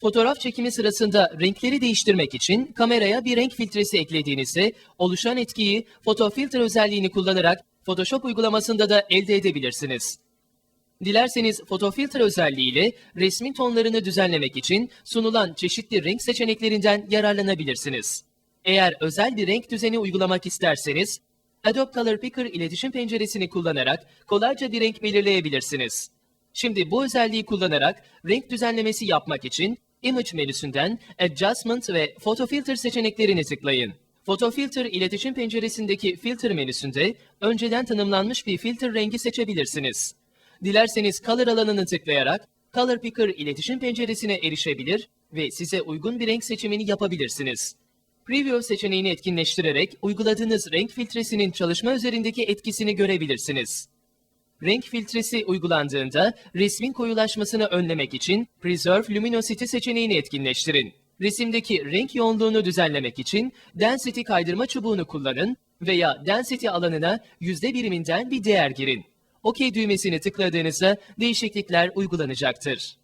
Fotoğraf çekimi sırasında renkleri değiştirmek için kameraya bir renk filtresi eklediğinizde oluşan etkiyi Photo Filter özelliğini kullanarak Photoshop uygulamasında da elde edebilirsiniz. Dilerseniz Photo Filter özelliğiyle resmin tonlarını düzenlemek için sunulan çeşitli renk seçeneklerinden yararlanabilirsiniz. Eğer özel bir renk düzeni uygulamak isterseniz, Adobe Color Picker iletişim penceresini kullanarak kolayca bir renk belirleyebilirsiniz. Şimdi bu özelliği kullanarak renk düzenlemesi yapmak için Image menüsünden Adjustment ve Photo Filter seçeneklerini tıklayın. Photo Filter iletişim penceresindeki Filter menüsünde önceden tanımlanmış bir filtre rengi seçebilirsiniz. Dilerseniz Color alanını tıklayarak Color Picker iletişim penceresine erişebilir ve size uygun bir renk seçimini yapabilirsiniz. Preview seçeneğini etkinleştirerek uyguladığınız renk filtresinin çalışma üzerindeki etkisini görebilirsiniz. Renk filtresi uygulandığında resmin koyulaşmasını önlemek için Preserve Luminosity seçeneğini etkinleştirin. Resimdeki renk yoğunluğunu düzenlemek için Density kaydırma çubuğunu kullanın veya Density alanına yüzde biriminden bir değer girin. OK düğmesini tıkladığınızda değişiklikler uygulanacaktır.